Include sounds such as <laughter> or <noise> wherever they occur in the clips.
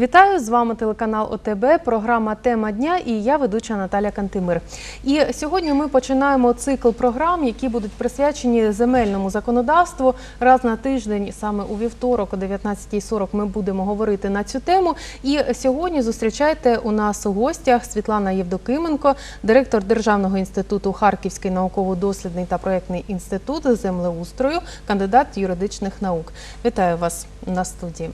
Вітаю з вами телеканал ОТБ, програма Тема дня і я ведуча Наталя Кантимир. І сьогодні ми починаємо цикл програм, які будуть присвячені земельному законодавству. Раз на тиждень, саме у вівторок, о 19.40 ми будемо говорити на цю тему. І сьогодні зустрічайте у нас у гостях Світлана Євдокименко, директор Державного інституту Харківський науково-дослідний та проєктний інститут землеустрою, кандидат юридичних наук. Вітаю вас на студії.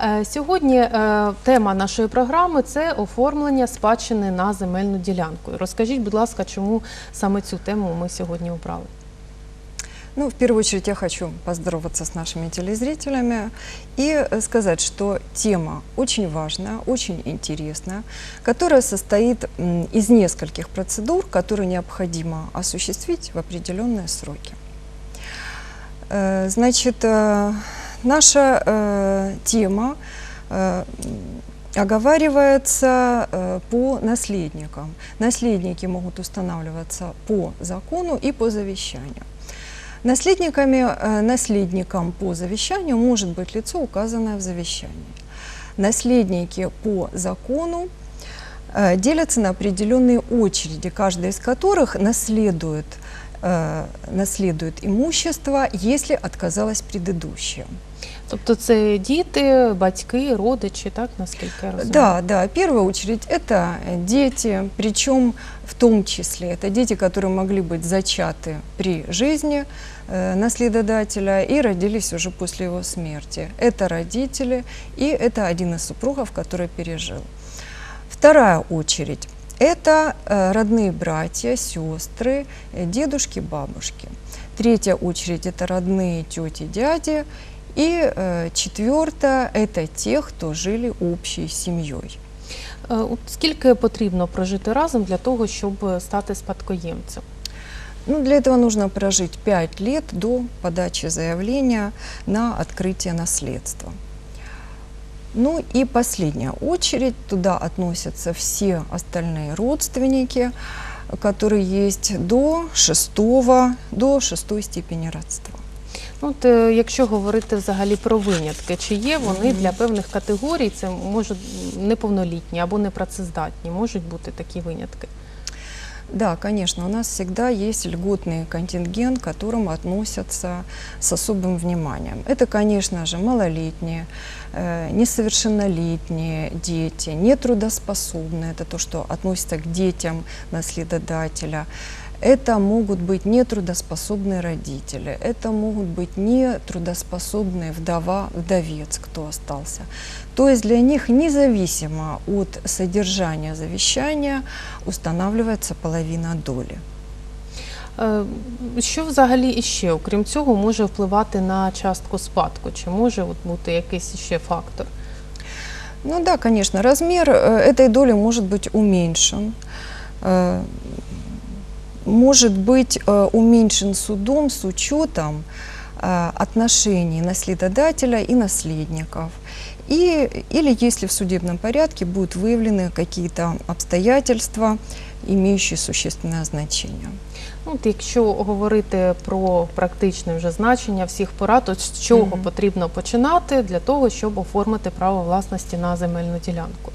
Е, Сьогодні е, тема нашої програми це оформлення спадщини на земельну ділянку. Розкажіть, будь ласка, чому саме цю тему ми сьогодні обрали? Ну, в первую очередь я хочу поздороваться с нашими телезрителями и э, сказать, что тема очень важная, очень интересная, которая состоит м, из нескольких процедур, которые необходимо осуществить в определенные сроки. Э, Значит, э, наша э, тема э, м, оговаривается э, по наследникам. Наследники могут устанавливаться по закону и по завещанию. Наследниками, э, наследником по завещанию может быть лицо, указанное в завещании. Наследники по закону э, делятся на определенные очереди, каждая из которых наследует, э, наследует имущество, если отказалось предыдущее. Тобто це діти, батьки, родичі, так наскільки я розумію? Да, да, в первую очередь это дети, причем в том числе это дети, которые могли быть зачаты при жизни э, наследодателя и родились уже после его смерти. Это родители и это один из супругов, который пережил. Вторая очередь – это э, родные братья, сестры, э, дедушки, бабушки. Третья очередь – это родные тети, дяди. И э, четвертое – это те, кто жили общей семьей. Е, от Скільки потрібно прожити разом для того, щоб стати спадкоємцем? Ну, для этого нужно прожить 5 лет до подачи заявления на открытие наследства. Ну и последняя очередь, туда относятся все остальные родственники, которые есть до шестого, до шестой степени родства. Ну, От, е, якщо говорити взагалі про винятки, чи є вони Мгм. для певних категорій, це можуть неповнолітні або непрацездатні, можуть бути такі винятки. Да, конечно, у нас всегда есть льготный контингент, к которым относятся с особым вниманием. Это, конечно же, малолетние, э, несовершеннолетние дети, нетрудоспособные, это то, что относится к детям наследодателя. Это могут быть нетрудоспособные родители, это могут быть нетрудоспособные вдова, вдовец, кто остался. То есть для них независимо от содержания завещания устанавливается половина доли. Е, Що взагалі іще, окрім цього, може впливати на частку спадку? Чи може от бути якийсь ще фактор? Ну да, конечно, размер э, этой доли может быть уменьшен. Э, Может быть э, уменьшен судом с учетом э, отношений наследодателя и наследников. И, или если в судебном порядке будут выявлены какие-то обстоятельства, имеющие существенное значение. Ну, от якщо говорити про практичне вже значення всіх порад, то з чого Мгм. потрібно починати для того, щоб оформити право власності на земельну ділянку?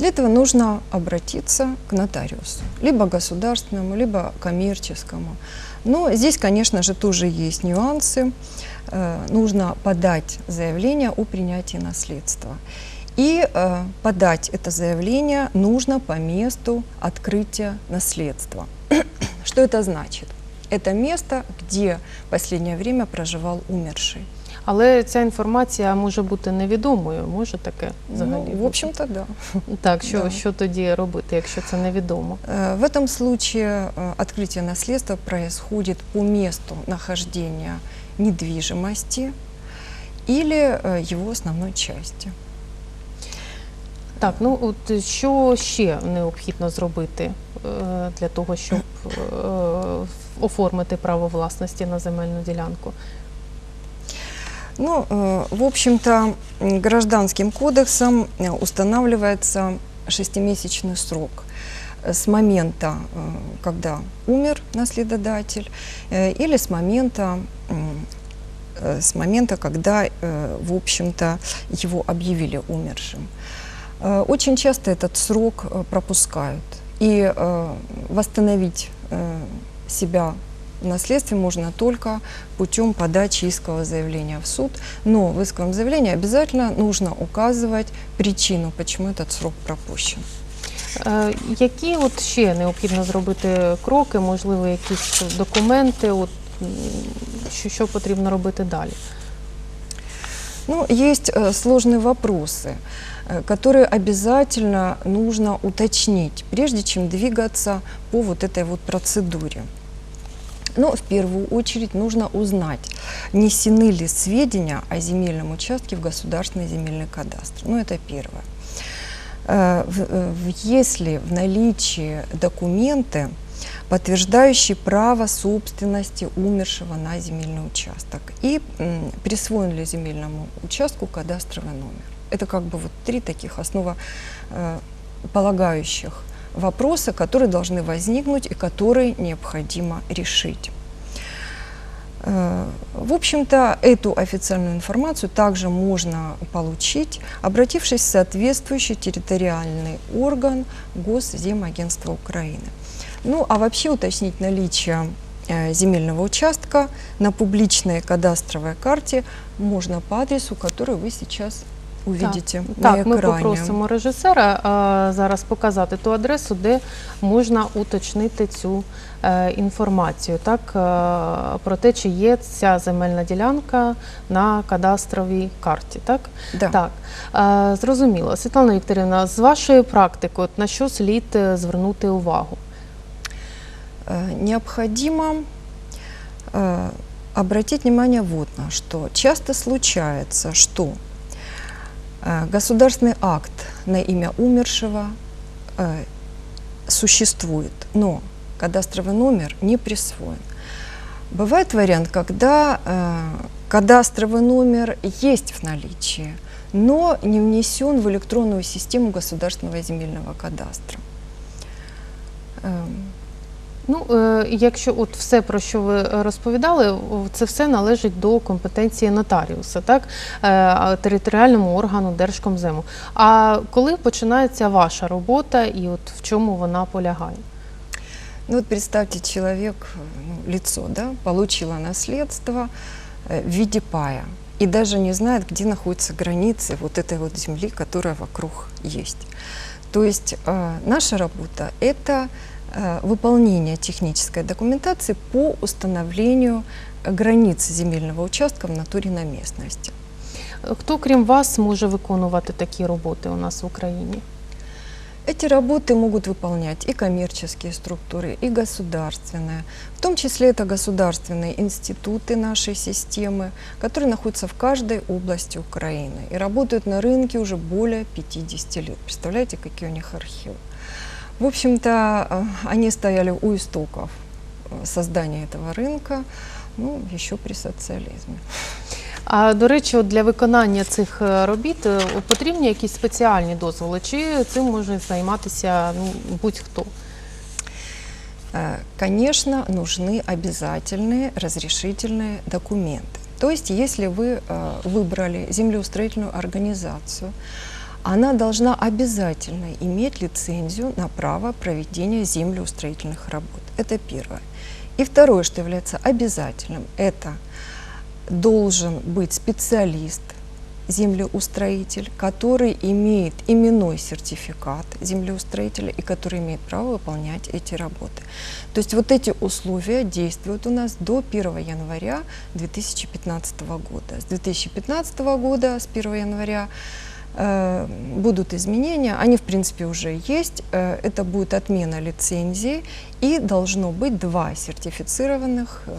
Для этого нужно обратиться к нотариусу, либо государственному, либо коммерческому. Но здесь, конечно же, тоже есть нюансы. Э, Нужно подать заявление о принятии наследства. И э, подать это заявление нужно по месту открытия наследства. <clears throat> Что это значит? Это место, где в последнее время проживал умерший. Але ця інформація може бути невідомою, може таке взагалі? Ну, в бути? общем-то, да. так, що, да. що тоді робити, якщо це невідомо? Э, В этом случае э, открытие наследства происходит по месту нахождения недвижимости или э, его основной части. Так, ну от що ще необхідно зробити е, для того, щоб е, оформити право власності на земельну ділянку? Ну, э, в общем-то, гражданским кодексом э, устанавливается шестимесячный срок э, с момента, когда умер наследодатель, или с момента с момента, когда, в общем-то, его объявили умершим. Очень часто этот срок пропускают. И восстановить себя в наследстве можно только путем подачи искового заявления в суд. Но в исковом заявлении обязательно нужно указывать причину, почему этот срок пропущен. Е, Які от ще необхідно зробити кроки, можливо, якісь документи, от, м, що, що потрібно робити далі? Ну, есть э, сложные вопросы, э, которые обязательно нужно уточнить, прежде чем двигаться по вот этой вот процедуре. Но в первую очередь нужно узнать, несены ли сведения о земельном участке в государственный земельный кадастр. Ну, это первое. Э, э, Если в наличии документы, подтверждающие право собственности умершего на земельный участок и присвоен ли земельному участку кадастровый номер. Это как бы вот три таких основополагающих вопроса, которые должны возникнуть и которые необходимо решить. Э, В общем-то, эту официальную информацию также можно получить, обратившись в соответствующий территориальный орган Госземагентства Украины. Ну, а вообще уточнить наличие э, земельного участка на публичной кадастровой карте можно по адресу, который вы сейчас увидите на Так, ми экране. попросимо режисера е, зараз показати ту адресу, де можна уточнити цю е, інформацію, так, е, про те, чи є ця земельна ділянка на кадастровій карті. Так? Да. Так, е, зрозуміло. Світлана Вікторівна, з вашої практики, от на що слід е, звернути увагу? Э, необходимо э, обратить внимание вот на что. Часто случается, что э, государственный акт на имя умершего э, существует, но кадастровый номер не присвоен. Бывает вариант, когда э, кадастровый номер есть в наличии, но не внесен в электронную систему государственного земельного кадастра. Эм, Ну, е, якщо от все, про що ви е, розповідали, о, це все належить до компетенції нотаріуса, так, Е, а територіальному органу Держкомзему. А коли починається ваша робота і от в чому вона полягає? Ну вот представьте, человек, э, ну, лицо, да, получило наследство э, в виде пая и даже не знает, где находятся границы вот этой вот земли, которая вокруг есть. То есть э, наша работа – это э, выполнение технической документации по установлению э, границ земельного участка в натуре на местности. Е, Хто, крім вас, може виконувати такі роботи у нас в Україні? Эти работы могут выполнять и коммерческие структуры, и государственные. В том числе это государственные институты нашей системы, которые находятся в каждой области Украины и работают на рынке уже более 50 лет. Представляете, какие у них архивы? В общем-то, э, они стояли у истоков э, создания этого рынка, ну, еще при социализме. А до речі, от для виконання цих е, робіт е, потрібні якісь спеціальні дозволи, чи цим може займатися ну, будь-хто? Э, Конечно, нужны обязательные разрешительные документы. То есть, если вы э, выбрали землеустроительную организацию, она должна обязательно иметь лицензию на право проведения землеустроительных работ. Это первое. И второе, что является обязательным, это должен быть специалист, землеустроитель, который имеет именной сертификат землеустроителя и который имеет право выполнять эти работы. То есть вот эти условия действуют у нас до 1 января 2015 года. С 2015 года, с 1 января, будут изменения, они в принципе уже есть. Э, это будет отмена лицензии и должно быть два сертифицированных э,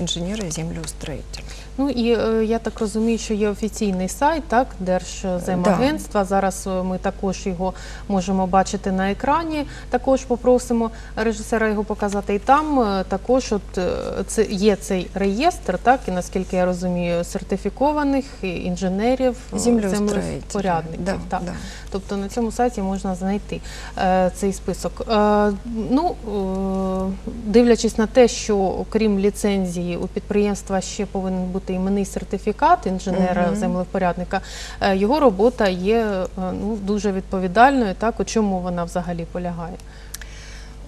инженера-землеустроителя. Ну і е, я так розумію, що є офіційний сайт, так, Держземагентства. Зараз е, ми також його можемо бачити на екрані. Також попросимо режисера його показати. І там е, також от е, це є цей реєстр, так, і наскільки я розумію, сертифікованих і інженерів, е, Землеустроителя. землевпорядників. Да, так. да. Тобто на цьому сайті можна знайти е, цей список. Е, ну, дивлячись на те, що окрім ліцензії у підприємства ще повинен бути іменний сертифікат інженера землевпорядника, е, його робота є е, ну, дуже відповідальною. Так, у чому вона взагалі полягає?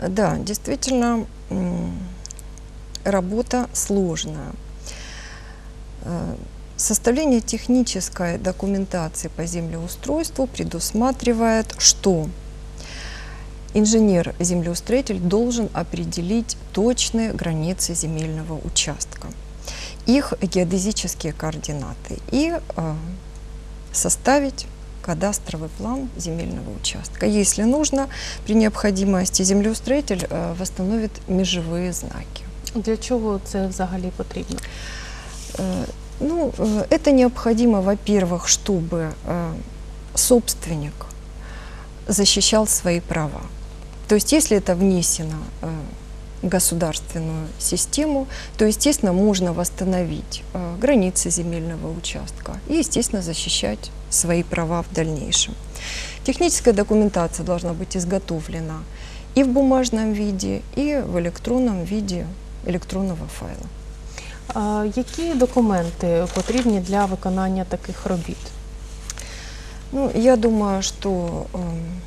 Да, действительно, м, работа сложная. Э, Составление технической документации по землеустройству предусматривает, что инженер-землеустроитель должен определить точные границы земельного участка, их геодезические координаты и э, составить кадастровый план земельного участка. Если нужно, при необходимости землеустроитель э, восстановит межевые знаки. Для чого це взагалі потрібно? Э, Ну, э, это необходимо, во-первых, чтобы э, собственник защищал свои права. То есть, если это внесено э, в государственную систему, то, естественно, можно восстановить э, границы земельного участка и, естественно, защищать свои права в дальнейшем. Техническая документация должна быть изготовлена и в бумажном виде, и в электронном виде электронного файла. А Які документи потрібні для виконання таких робіт? Ну, я думаю, что эм,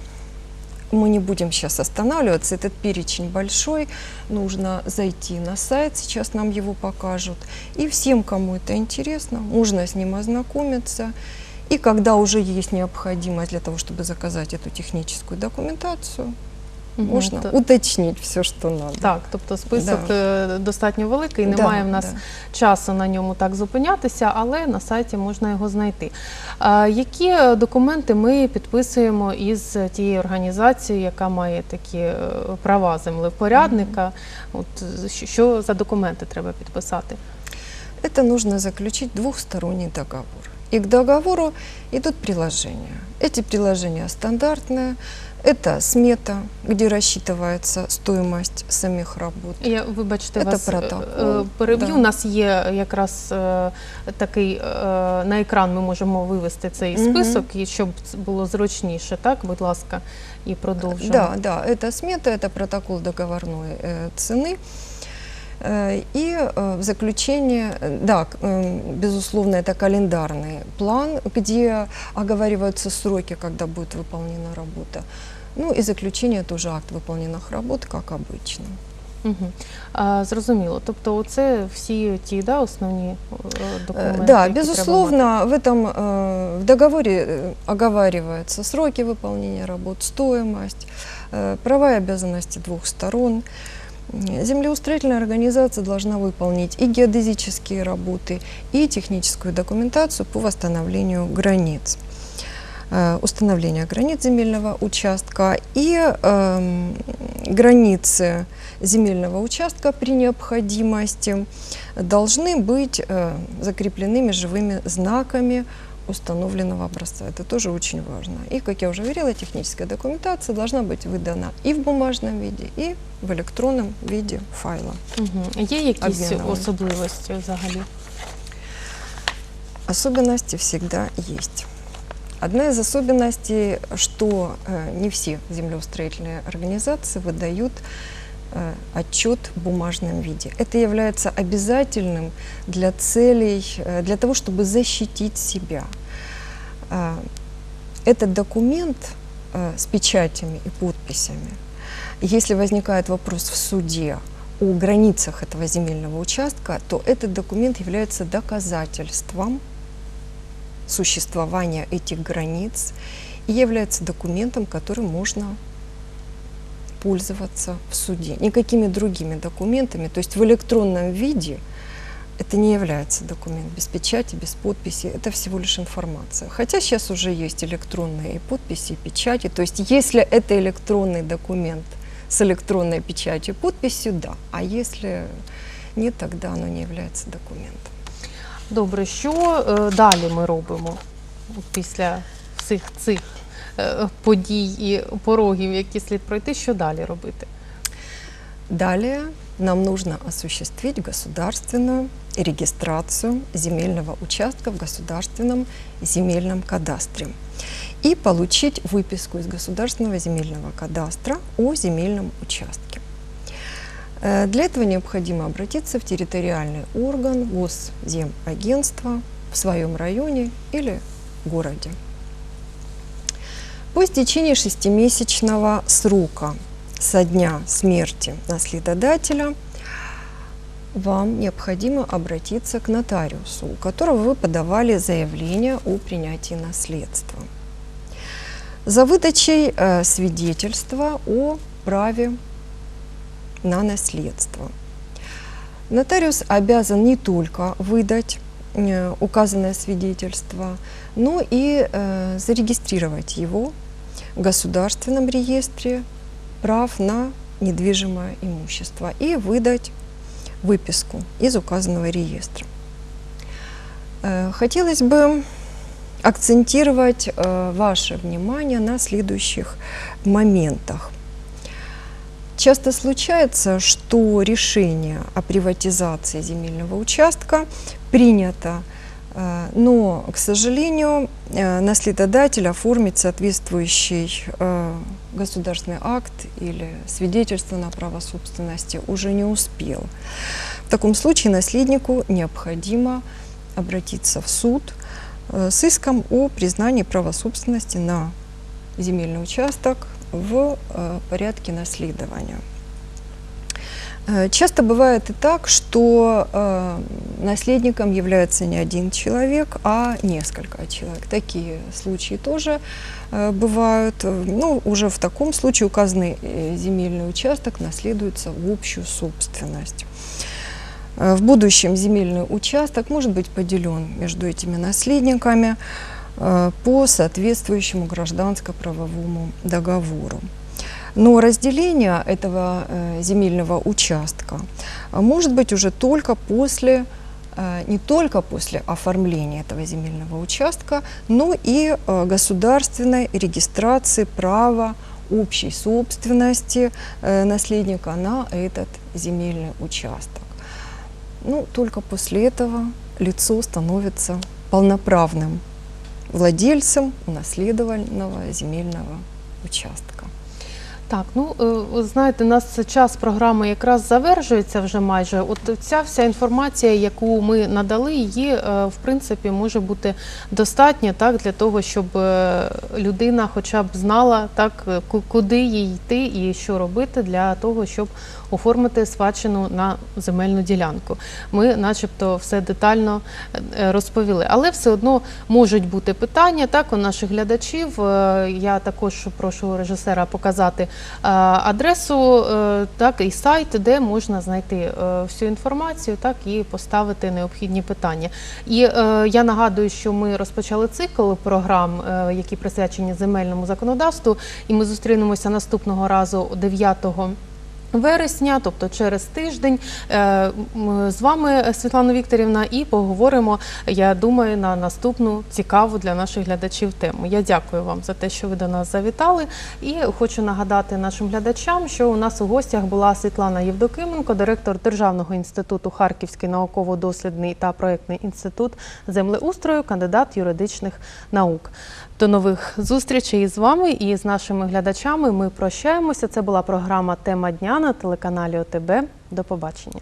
мы не будем сейчас останавливаться. Этот перечень большой. Нужно зайти на сайт, сейчас нам его покажут. И всем, кому это интересно, можно с ним ознакомиться. И когда уже есть необходимость для того, чтобы заказать эту техническую документацию, Мгм, можно то- уточнить все, что надо. Так, тобто список Да. е, достатньо великий, Да, немає в нас да. часу на ньому так зупинятися, але на сайті можна його знайти. А, які е, документи ми підписуємо із тією організацією, яка має такі е, права землевпорядника? От е, що- що за документи треба підписати? Это нужно заключить двухсторонний договор. И к договору идут приложения. Эти приложения стандартные. Это смета, где рассчитывается стоимость самих работ. Я вибачте, Це вас е, протокол, е, переб'ю. да. У нас є якраз е, такий е, на екран. Ми можемо вивести цей Мгм. список, і щоб це було зручніше. Так, будь ласка, і продовжуємо. Да, да, это смета, это протокол договорной э, цены. Э, И э, в заключение, э, да, к- э, безусловно, это календарный план, где оговариваются сроки, когда будет выполнена работа. Ну и заключение тоже акт выполненных работ, как обычно. Угу. А, зрозуміло. Тобто, це всі ті да, основні е, Э, документи. Да, які треба мати. безусловно, в этом э, в договоре э, оговариваются сроки выполнения работ, стоимость, э, права и обязанности двух сторон. М, Землеустроительная организация должна выполнить и геодезические работы, и техническую документацию по восстановлению границ э, установления границ земельного участка и эм, границы земельного участка при необходимости должны быть э, закреплены межевыми знаками установленного образца. Это тоже очень важно. И, как я уже говорила, техническая документация должна быть выдана и в бумажном виде, и в электронном виде файла. Угу. Є якісь Обміновано. особливості взагалі? Особенности всегда есть. Одна из особенностей, что э, не все землеустроительные организации выдают э, отчет в бумажном виде. Это является обязательным для целей, э, для того, чтобы защитить себя. Этот документ с печатями и подписями, если возникает вопрос в суде о границах этого земельного участка, то этот документ является доказательством существования этих границ и является документом, которым можно пользоваться в суде. Никакими другими документами, то есть в электронном виде это не является документ без печати, без подписи, это всего лишь информация. Хотя сейчас уже есть электронные и подписи, и печати. То есть если это электронный документ с электронной печатью, подписью, да. А если нет, тогда оно не является документом. Добре, що е, далі ми робимо після всіх цих е, подій і порогів, які слід пройти? Що далі робити? Далее нам нужно осуществить государственную регистрацию земельного участка в государственном земельном кадастре и получить выписку из государственного земельного кадастра о земельном участке. Э, Для этого необходимо обратиться в территориальный орган Госземагентства в своем районе или городе. По истечении шестимесячного срока со дня смерти наследодателя вам необходимо обратиться к нотариусу, у которого вы подавали заявление о принятии наследства. За выдачей э, свидетельства о праве на наследство. Нотариус обязан не только выдать э, указанное свидетельство, но и э, зарегистрировать его в Государственном реестре прав на недвижимое имущество и выдать выписку из указанного реестра. Э, Хотелось бы акцентировать э, ваше внимание на следующих моментах. Часто случается, что решение о приватизации земельного участка принято, э, но, к сожалению, э, наследодатель оформить соответствующий э, государственный акт или свидетельство на право собственности уже не успел. В таком случае наследнику необходимо обратиться в суд с иском о признании права собственности на земельный участок в э, порядке наследования. Э, Часто бывает и так, что э, наследником является не один человек, а несколько человек. Такие случаи тоже бывают. Ну, уже в таком случае указанный земельный участок наследуется в общую собственность. В будущем земельный участок может быть поделен между этими наследниками по соответствующему гражданско-правовому договору. Но разделение этого э, земельного участка э, может быть уже только после, э, не только после оформления этого земельного участка, но и э, государственной регистрации права общей собственности э, наследника на этот земельный участок. Ну, только после этого лицо становится полноправным владельцем унаследованного земельного участка. Так, ну е, знаєте, у нас час програми якраз завершується вже майже. От ця вся інформація, яку ми надали, її е, в принципі може бути достатньо так для того, щоб е, людина хоча б знала так, куди їй йти і що робити для того, щоб оформити спадщину на земельну ділянку. Ми, начебто, все детально е, розповіли, але все одно можуть бути питання так у наших глядачів. Е, Я також прошу режисера показати е, адресу, е, так і сайт, де можна знайти е, всю інформацію, так і поставити необхідні питання. І е, я нагадую, що ми розпочали цикл програм, е, які присвячені земельному законодавству, і ми зустрінемося наступного разу 9 вересня, тобто через тиждень, е, з вами Світлана Вікторівна, і поговоримо, я думаю, на наступну цікаву для наших глядачів тему. Я дякую вам за те, що ви до нас завітали. І хочу нагадати нашим глядачам, що у нас у гостях була Світлана Євдокименко, директор Державного інституту Харківський науково-дослідний та проєктний інститут землеустрою, кандидат юридичних наук. До нових зустрічей з вами і з нашими глядачами. Ми прощаємося. Це була програма Тема дня на телеканалі ОТБ. До побачення.